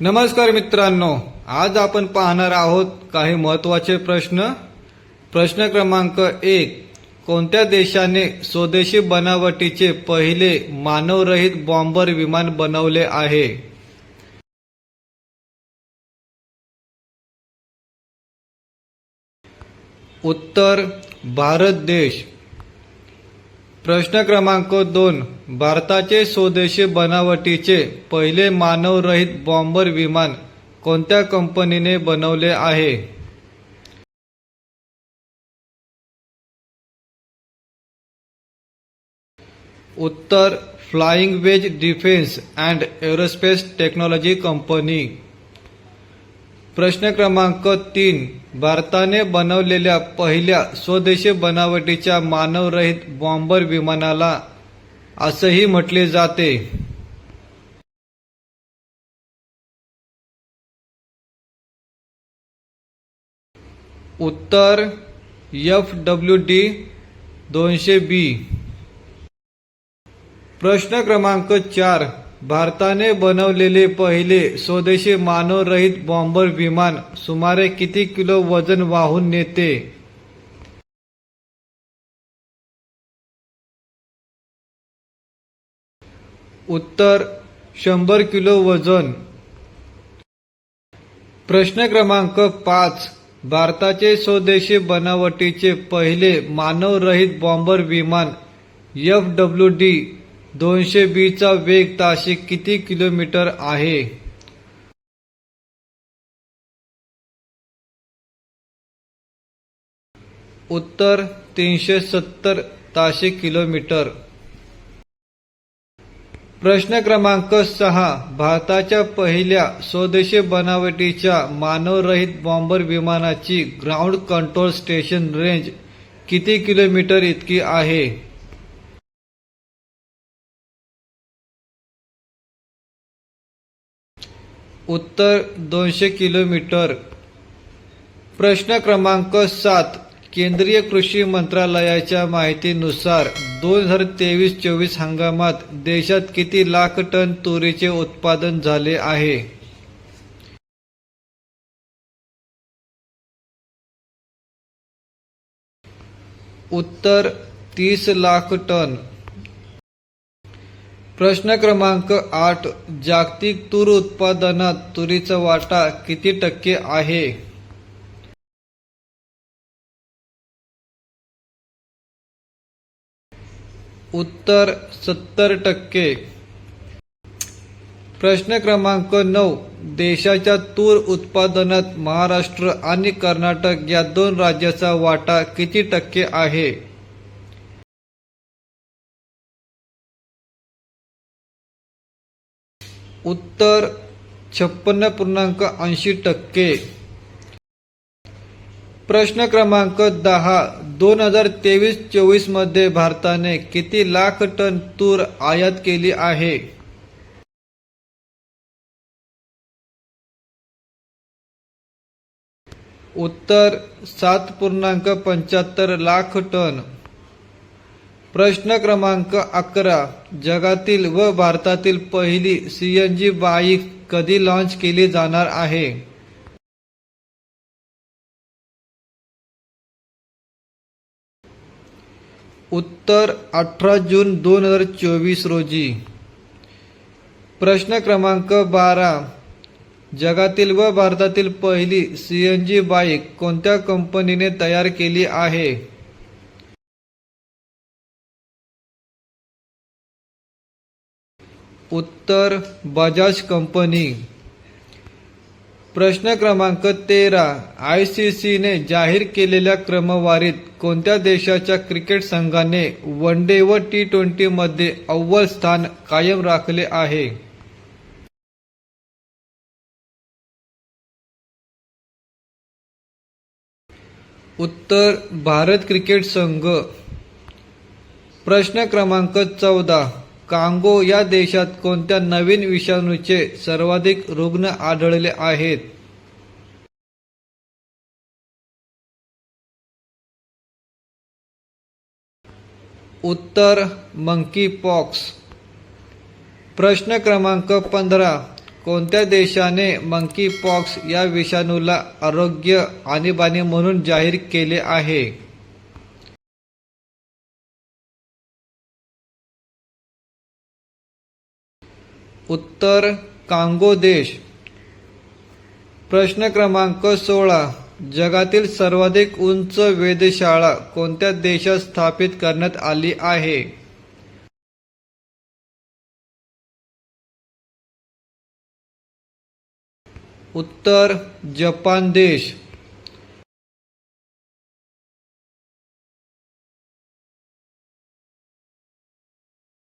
नमस्कार मित्रांनो आज आपण पाहणार आहोत काही महत्त्वाचे प्रश्न. प्रश्न क्रमांक एक कोणत्या देशाने स्वदेशी बनावटीचे पहिले मानवरहित बॉम्बर विमान बनवले आहे? उत्तर भारत देश. प्रश्न क्रमांक दोन भारताचे स्वदेशी बनावटीचे पहिले मानवरहित बॉम्बर विमान कोणत्या कंपनीने बनवले आहे? उत्तर flying wedge defence and aerospace technology company. प्रश्न क्रमांक तीन. भारताने बनवलेल्या पहिल्या स्वदेशी बनावटीच्या मानवरहित बॉम्बर विमानाला असंही म्हटले जाते. उत्तर एफ डब्ल्यू डी दोनशे बी. प्रश्न क्रमांक चार. भारताने बनवलेले पहिले स्वदेशी मानवरहित बॉम्बर विमान सुमारे किती किलो वजन वाहून नेते? उत्तर शंभर किलो वजन. प्रश्न क्रमांक पाच. भारताचे स्वदेशी बनावटीचे पहिले मानवरहित बॉम्बर विमान एफ डब्ल्यू डी दोनशे बीचा वेग ताशी किती किलोमीटर आहे? उत्तर तीनशे सत्तर ताशे किलोमीटर. प्रश्न क्रमांक सहा. भारताच्या पहिल्या स्वदेशी बनावटीच्या मानवरहित बॉम्बर विमानाची ग्राउंड कंट्रोल स्टेशन रेंज किती किलोमीटर इतकी आहे? उत्तर दोनशे किलोमीटर. प्रश्न क्रमांक सात केंद्रीय कृषी मंत्रालयाच्या माहितीनुसार दोन हजार तेवीस चोवीस हंगामात देशात किती लाख टन तुरीचे उत्पादन झाले आहे? उत्तर तीस लाख टन. प्रश्न क्रमांक आठ जागतिक तूर उत्पादनात तुरीचा वाटा किती टक्के आहे? उत्तर सत्तर टक्के. प्रश्न क्रमांक नऊ देशाच्या तूर उत्पादनात महाराष्ट्र आणि कर्नाटक या दोन राज्याचा वाटा किती टक्के आहे? उत्तर छप्पन्न पूर्णांक ऐंशी टक्के. प्रश्न क्रमांक दहा दोन हजार तेवीस चोवीसमध्ये भारताने किती लाख टन तूर आयात केली आहे? उत्तर सात पूर्णांक पंच्याहत्तर लाख टन. प्रश्न क्रमांक अकरा. जगातील व भारतातील पहिली सीएनजी बाईक कधी लॉन्च केली जाणार आहे? उत्तर अठरा जून दोन हजार चोवीस रोजी. प्रश्न क्रमांक बारा. जगातील व भारतातील पहिली सीएनजी बाईक कोणत्या कंपनीने तयार केली आहे? उत्तर बजाज कंपनी. प्रश्न क्रमांक तेरा. आय सी सीने जाहीर केलेल्या क्रमवारीत कोणत्या देशाच्या क्रिकेट संघाने वन डे व टी ट्वेंटीमध्ये अव्वल स्थान कायम राखले आहे? उत्तर भारत क्रिकेट संघ. प्रश्न क्रमांक चौदा. कांगो या देशात कोणत्या नवीन विषाणूचे सर्वाधिक रुग्ण आढळले आहेत? उत्तर मंकी पॉक्स. प्रश्न क्रमांक पंधरा. कोणत्या देशाने मंकी पॉक्स या विषाणूला आरोग्य आणीबाणी म्हणून जाहीर केले आहे? उत्तर कांगो देश. प्रश्न क्रमांक सोळा. जगातील सर्वाधिक उंच वेधशाळा कोणत्या देशात स्थापित करण्यात आली आहे? उत्तर जपान देश.